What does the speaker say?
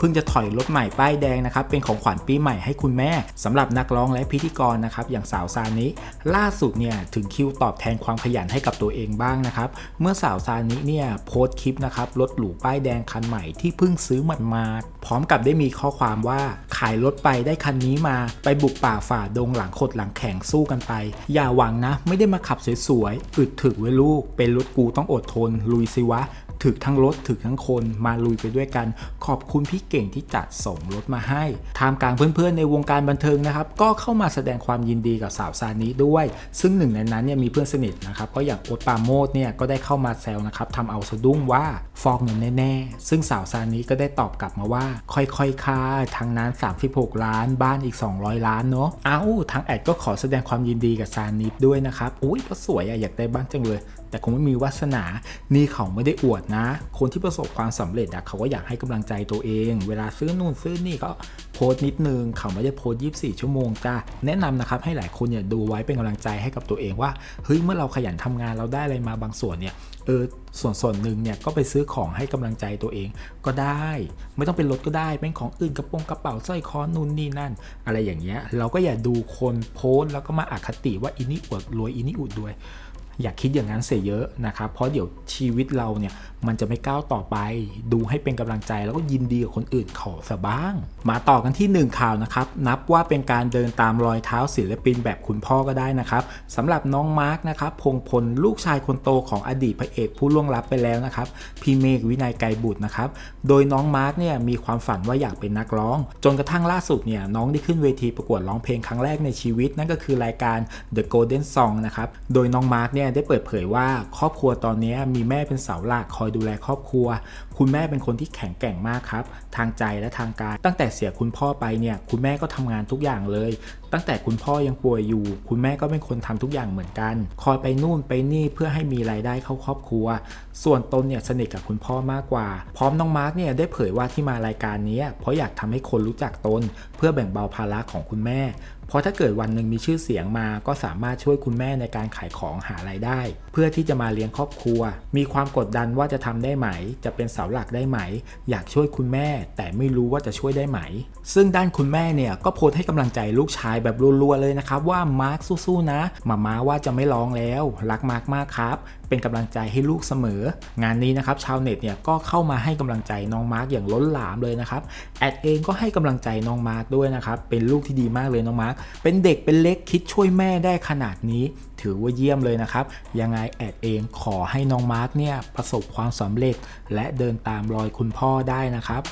เพิ่งจะถอยรถใหม่ป้ายแดงนะครับเป็นของขวัญปีใหม่ให้คุณแม่สำหรับนักร้องและพิธีกรนะครับอย่างสาวซานิล่าสุดเนี่ยถึงคิวตอบแทนความขยันให้กับตัวเองบ้างนะครับเมื่อสาวซานิเนี่ยโพสต์คลิปนะครับรถหรูป้ายแดงคันใหม่ที่เพิ่งซื้อหมาพร้อมกับได้มีข้อความว่าขายรถไปได้คันนี้มา ไปบุกป่าฝ่าดงหลังขดหลังแข่งสู้กันไป อย่าหวังนะ ไม่ได้มาขับสวยๆอึดถึกไว้ลูก เป็นรถกูต้องอดทนลุยสิวะ ถึกทั้งรถถึกทั้งคนมาลุยไปด้วยกัน ขอบคุณพี่เก่งที่จัดส่งรถมาให้ทามกลางเพื่อนๆในวงการบันเทิงนะครับ ก็เข้ามาแสดงความยินดีกับสาวซานิด้วย ซึ่งหนึ่งในนั้นเนี่ยมีเพื่อนสนิทนะครับก็อย่างโอ๊ตปาโมดเนี่ยก็ได้เข้ามาแซวนะครับทำเอาสะดุ้งว่าฟอกเงินแน่ๆ ซึ่งสาวซานิก็ได้ตอบกลับมาว่า ค่อยๆ ค่ะ ทางนั้น 36 ล้าน บ้านอีก 200 ล้านเนาะ เอ้า ทางแอดก็ขอแสดงความยินดีกับซานิด้วยนะครับ อุ้ยก็สวยอะอยากได้บ้างจังเลย แต่คงไม่มีวาสนา นี่เขาไม่ได้อวดนะ คนที่ประสบความสำเร็จอะเขาก็อยากให้กำลังใจตัวเอง เวลาซื้อนู่นซื้อนี่ก็โพสต์นิดนึงเขาไม่ได้โพสต์24ชั่วโมงจ้าแนะนำนะครับให้หลายคนเนี่ยดูไว้เป็นกำลังใจให้กับตัวเองว่าเฮ้ยเมื่อเราขยันทำงานเราได้อะไรมาบางส่วนเนี่ยเออส่วนส่วนหนึ่งเนี่ยก็ไปซื้อของให้กำลังใจตัวเองก็ได้ ไม่ต้องเป็นรถก็ได้เป็นของอื่นกระโปรงกระเป๋าสร้อยคอนู่นนี่นั่น อะไรอย่างเงี้ยเราก็อย่าดูคนโพสต์แล้วก็มาอาคติว่าอินี่อวดรวยอินี่อุดด้วย อย่าคิดอย่างนั้นเสียเยอะนะครับเพราะเดี๋ยวชีวิตเราเนี่ยมันจะไม่ก้าวต่อไป ดูให้เป็นกำลังใจแล้วก็ยินดีกับคนอื่นเขาซะบ้าง มาต่อกันที่หนึ่งข่าวนะครับนับว่าเป็นการเดินตามรอยเท้าศิลปินแบบคุณพ่อก็ได้นะครับสำหรับน้องมาร์กนะครับพงพลลูกชายคนโตของอดีตพระเอกผู้ล่วงลับไปแล้วนะครับพี่เมฆวินัยไกรบุตรนะครับโดยน้องมาร์กเนี่ยมีความฝันว่าอยากเป็นนักร้อง จนกระทั่งล่าสุดเนี่ยน้องได้ขึ้นเวทีประกวดร้องเพลงครั้งแรกในชีวิต นั่นก็คือรายการ The Golden Song นะครับโดยน้องมาร์กเนี่ยได้เปิดเผยว่าครอบครัวตอนนี้มีแม่เป็นเสาหลักคอยดูแลครอบครัว คุณแม่เป็นคนที่แข็งแกร่งมากครับ ทางใจและทางกาย ตั้งแต่เสียคุณพ่อไปเนี่ยคุณแม่ก็ทำงานทุกอย่างเลย ตั้งแต่คุณพ่อยังป่วยอยู่ คุณแม่ก็เป็นคนทำทุกอย่างเหมือนกัน คอยไปนู่นไปนี่เพื่อให้มีรายได้เข้าครอบครัว ส่วนตนเนี่ยสนิทกับคุณพ่อมากกว่า พร้อมน้องมาร์กเนี่ยได้เผยว่าที่มารายการนี้เพราะอยากทำให้คนรู้จักตน เพื่อแบ่งเบาภาระของคุณแม่ เพราะถ้าเกิดวันหนึ่งมีชื่อเสียงมา ก็สามารถช่วยคุณแม่ในการขายของหารายได้ เพื่อที่จะมาเลี้ยงครอบครัว มีความกดดันว่าจะทำได้ไหม จะเป็นเสาหลักได้ไหม อยากช่วยคุณแม่ แต่ไม่รู้ว่าจะช่วยได้ไหม ซึ่งด้านคุณแม่เนี่ยก็โพสให้กำลังใจลูกชายแบบรัวๆเลยนะครับว่ามาร์คสู้ๆนะมาม่าว่าจะไม่ร้องแล้ว รักมาร์คมากครับ เป็นกำลังใจให้ลูกเสมอ งานนี้นะครับชาวเน็ตเนี่ยก็เข้ามาให้กำลังใจน้องมาร์กอย่างล้นหลามเลยนะครับแอดเองก็ให้กำลังใจน้องมาร์กด้วยนะครับเป็นลูกที่ดีมากเลยน้องมาร์กเป็นเด็กเป็นเล็กคิดช่วยแม่ได้ขนาดนี้ ถือว่าเยี่ยมเลยนะครับยังไงแอดเองขอให้น้องมาร์กเนี่ยประสบความสำเร็จ และเดินตามรอยคุณพ่อได้นะครับ